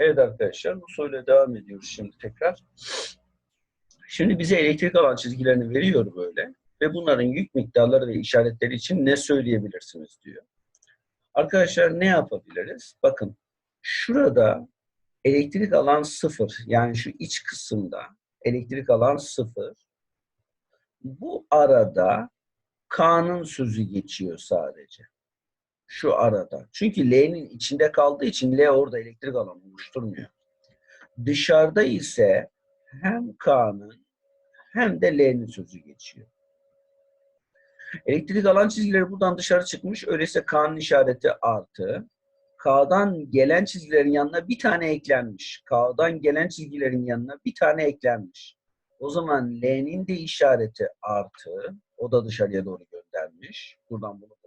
Evet arkadaşlar bu soruyla devam ediyoruz şimdi tekrar. Şimdi bize elektrik alan çizgilerini veriyor böyle ve bunların yük miktarları ve işaretleri için ne söyleyebilirsiniz diyor. Arkadaşlar ne yapabiliriz? Bakın şurada elektrik alan sıfır yani şu iç kısımda elektrik alan sıfır. Bu arada K'nın sözü geçiyor sadece. Şu arada. Çünkü L'nin içinde kaldığı için L orada elektrik alanı oluşturmuyor. Dışarıda ise hem K'nın hem de L'nin sözü geçiyor. Elektrik alan çizgileri buradan dışarı çıkmış. Öyleyse K'nın işareti artı. K'dan gelen çizgilerin yanına bir tane eklenmiş. K'dan gelen çizgilerin yanına bir tane eklenmiş. O zaman L'nin de işareti artı. O da dışarıya doğru göndermiş. Buradan bunu.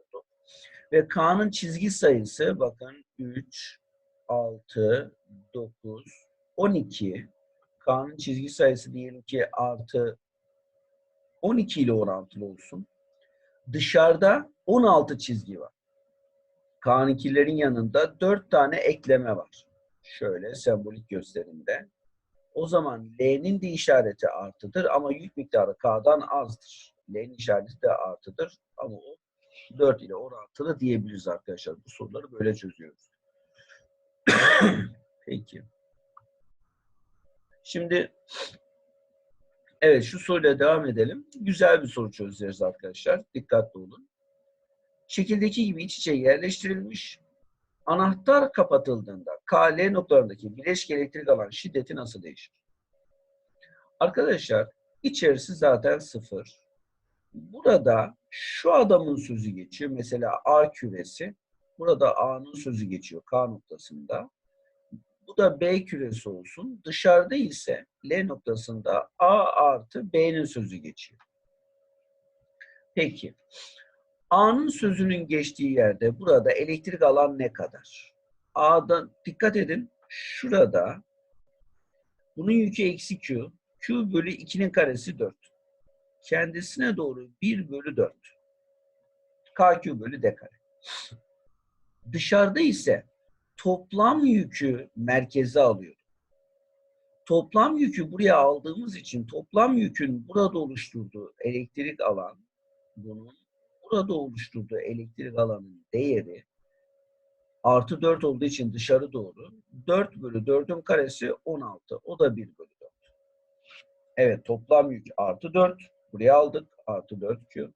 Ve K'nın çizgi sayısı bakın 3, 6, 9, 12. K'nın çizgi sayısı diyelim ki artı 12 ile orantılı olsun. Dışarıda 16 çizgi var. K'nınkilerin yanında 4 tane ekleme var. Şöyle sembolik gösterimde. O zaman L'nin de işareti artıdır ama yük miktarı K'dan azdır. L'nin işareti de artıdır ama o 4 ile orantılı diyebiliriz arkadaşlar. Bu soruları böyle çözüyoruz. Peki. Şimdi evet şu soruyla devam edelim. Güzel bir soru çözeceğiz arkadaşlar. Dikkatli olun. Şekildeki gibi iç içe yerleştirilmiş anahtar kapatıldığında KL noktalarındaki bileşik elektrik alan şiddeti nasıl değişir? Arkadaşlar içerisi zaten sıfır. Burada şu adamın sözü geçiyor. Mesela A küresi. Burada A'nın sözü geçiyor K noktasında. Bu da B küresi olsun. Dışarıda ise L noktasında A artı B'nin sözü geçiyor. Peki. A'nın sözünün geçtiği yerde burada elektrik alan ne kadar? A'da dikkat edin. Şurada bunun yükü eksi Q. Q bölü 2'nin karesi 4. Kendisine doğru 1 bölü 4. KQ bölü D kare. Dışarıda ise toplam yükü merkeze alıyor. Toplam yükü buraya aldığımız için toplam yükün burada oluşturduğu elektrik alan bunun burada oluşturduğu elektrik alanın değeri artı 4 olduğu için dışarı doğru 4 bölü 4'ün karesi 16. O da 1 bölü 4. Evet toplam yük artı 4. Buraya aldık. Artı 4Q.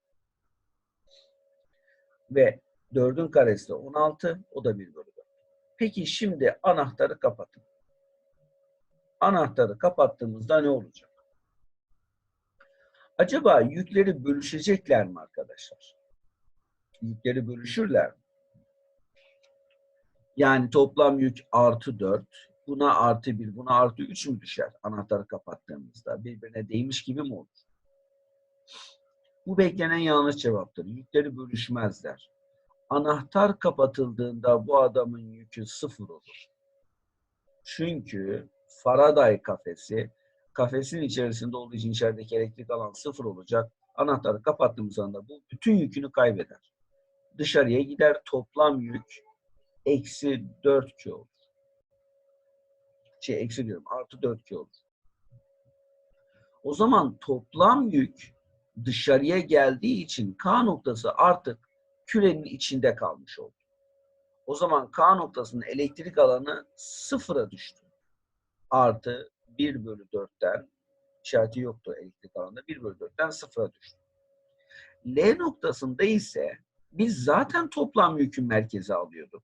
Ve 4'ün karesi de 16. O da 1 bölü 4. Peki şimdi anahtarı kapatın. Anahtarı kapattığımızda ne olacak? Acaba yükleri bölüşecekler mi arkadaşlar? Yükleri bölüşürler mi? Yani toplam yük artı 4. Buna artı 1, buna artı 3 mü düşer anahtarı kapattığımızda? Birbirine değmiş gibi mi olur? Bu beklenen yanlış cevaptır. Yükleri bölüşmezler. Anahtar kapatıldığında bu adamın yükü sıfır olur. Çünkü Faraday kafesi, kafesin içerisinde olduğu için içerideki elektrik alan sıfır olacak. Anahtarı kapattığımız anda bu bütün yükünü kaybeder. Dışarıya gider toplam yük eksi 4Q olur. Şey eksi diyorum artı 4Q olur. O zaman toplam yük dışarıya geldiği için K noktası artık kürenin içinde kalmış oldu. O zaman K noktasının elektrik alanı sıfıra düştü. Artı 1 bölü 4'ten işareti yoktu elektrik alanında 1 bölü 4'ten sıfıra düştü. L noktasında ise biz zaten toplam yükün merkeze alıyorduk.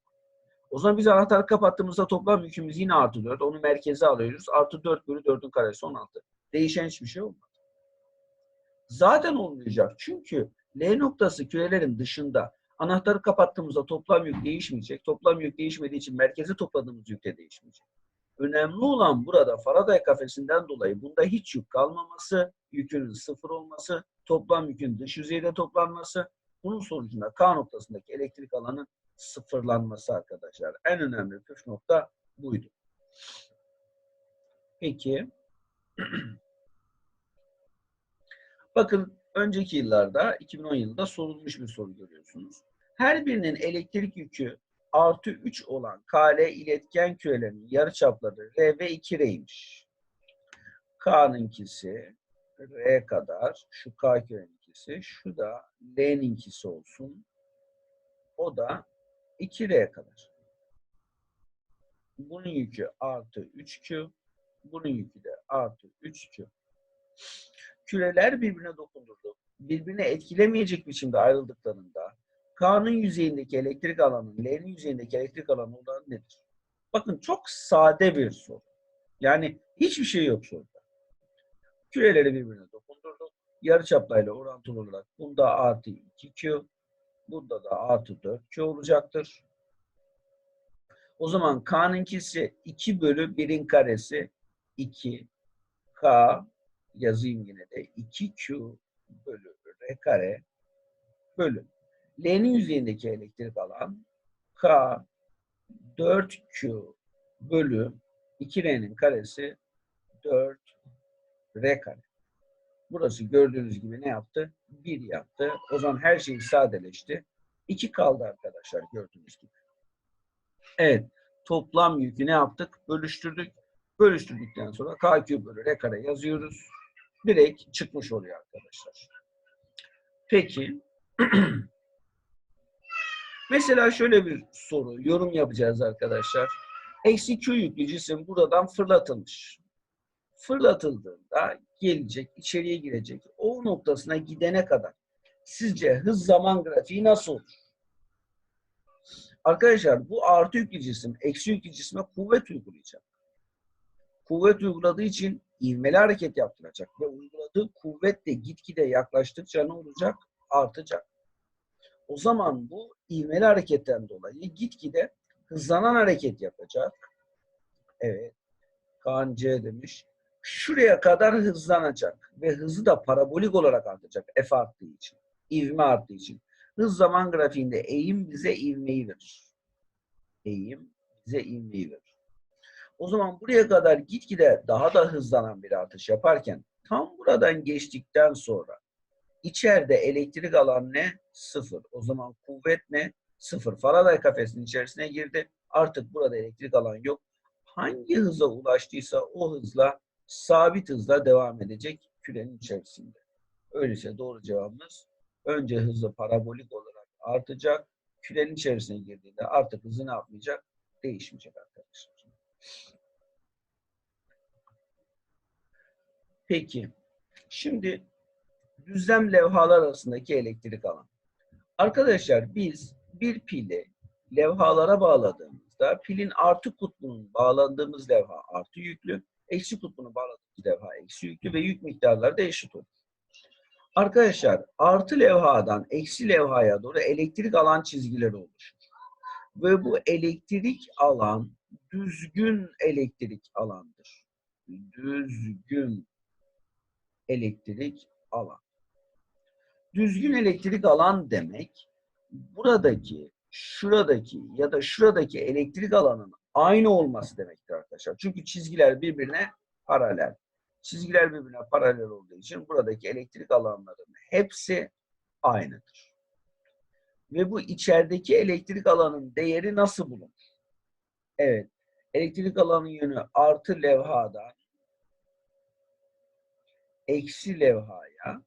O zaman biz anahtarı kapattığımızda toplam yükümüz yine artı 4. Onu merkeze alıyoruz. Artı 4 bölü 4'ün karesi 16. Değişen hiçbir şey olmadı. Zaten olmayacak. Çünkü L noktası kürelerin dışında anahtarı kapattığımızda toplam yük değişmeyecek. Toplam yük değişmediği için merkeze topladığımız yük de değişmeyecek. Önemli olan burada Faraday kafesinden dolayı bunda hiç yük kalmaması, yükün sıfır olması, toplam yükün dış yüzeyde toplanması, bunun sonucunda K noktasındaki elektrik alanın sıfırlanması arkadaşlar. En önemli püf nokta buydu. Peki. Bakın önceki yıllarda 2010 yılında sorulmuş bir soru görüyorsunuz. Her birinin elektrik yükü artı 3 olan KL iletken kürelerinin yarıçapları R ve 2R'ymiş. K'nınkisi R kadar, şu K küreninkisi, şu da L'ninkisi olsun. O da 2R kadar. Bunun yükü artı 3Q, bunun yükü de artı 3Q. Küreler birbirine dokundurdu. Birbirine etkilemeyecek biçimde ayrıldıklarında K'nın yüzeyindeki elektrik alanı, L'nin yüzeyindeki elektrik alanı olan nedir? Bakın çok sade bir soru. Yani hiçbir şey yok soruda. Küreleri birbirine dokundurduk. Yarıçaplarıyla orantılı olarak bunda artı 2Q, bunda da artı 4Q olacaktır. O zaman K'nınkisi 2 bölü 1'in karesi 2 K yazayım yine de 2Q bölü R kare bölü L'nin yüzeyindeki elektrik alan K 4Q bölü 2R'nin karesi 4 R kare. Burası gördüğünüz gibi ne yaptı? 1 yaptı. O zaman her şey sadeleşti. 2 kaldı arkadaşlar gördüğünüz gibi. Evet. Toplam yükü ne yaptık? Bölüştürdük. Bölüştürdükten sonra KQ bölü R kare yazıyoruz. Direkt çıkmış oluyor arkadaşlar. Peki. Mesela şöyle bir soru, yorum yapacağız arkadaşlar. Eksi Q yüklü cisim buradan fırlatılmış. Fırlatıldığında gelecek, içeriye girecek. O noktasına gidene kadar sizce hız zaman grafiği nasıl olur? Arkadaşlar bu artı yüklü cisim, eksi yüklü cisme kuvvet uygulayacak. Kuvvet uyguladığı için ivmeli hareket yaptıracak ve uyguladığı kuvvet de gitgide yaklaştıkça ne olacak? Artacak. O zaman bu ivmeli hareketten dolayı gitgide hızlanan hareket yapacak. Evet. Kaan C demiş. Şuraya kadar hızlanacak ve hızı da parabolik olarak artacak F arttığı için. ivme arttığı için. Hız zaman grafiğinde eğim bize ivmeyi verir. Eğim bize ivmeyi verir. O zaman buraya kadar gitgide daha da hızlanan bir artış yaparken tam buradan geçtikten sonra içeride elektrik alan ne? Sıfır. O zaman kuvvet ne? Sıfır. Faraday kafesinin içerisine girdi. Artık burada elektrik alan yok. Hangi hıza ulaştıysa o hızla sabit hızla devam edecek kürenin içerisinde. Öyleyse doğru cevabımız önce hızı parabolik olarak artacak. Kürenin içerisine girdiğinde artık hızı ne yapmayacak? Değişmeyecek arkadaşlar. Peki. Şimdi düzlem levhalar arasındaki elektrik alan. Arkadaşlar biz bir pili levhalara bağladığımızda pilin artı kutbunun bağlandığımız levha artı yüklü, eksi kutbunu bağladığımız levha eksi yüklü ve yük miktarları da eşit olur. Arkadaşlar artı levhadan eksi levhaya doğru elektrik alan çizgileri oluşur. Ve bu elektrik alan düzgün elektrik alandır. Düzgün elektrik alan. Düzgün elektrik alan demek buradaki, şuradaki ya da şuradaki elektrik alanın aynı olması demektir arkadaşlar. Çünkü çizgiler birbirine paralel. Çizgiler birbirine paralel olduğu için buradaki elektrik alanların hepsi aynıdır. Ve bu içerideki elektrik alanın değeri nasıl bulunur? Evet, elektrik alanın yönü artı levhadan eksi levhaya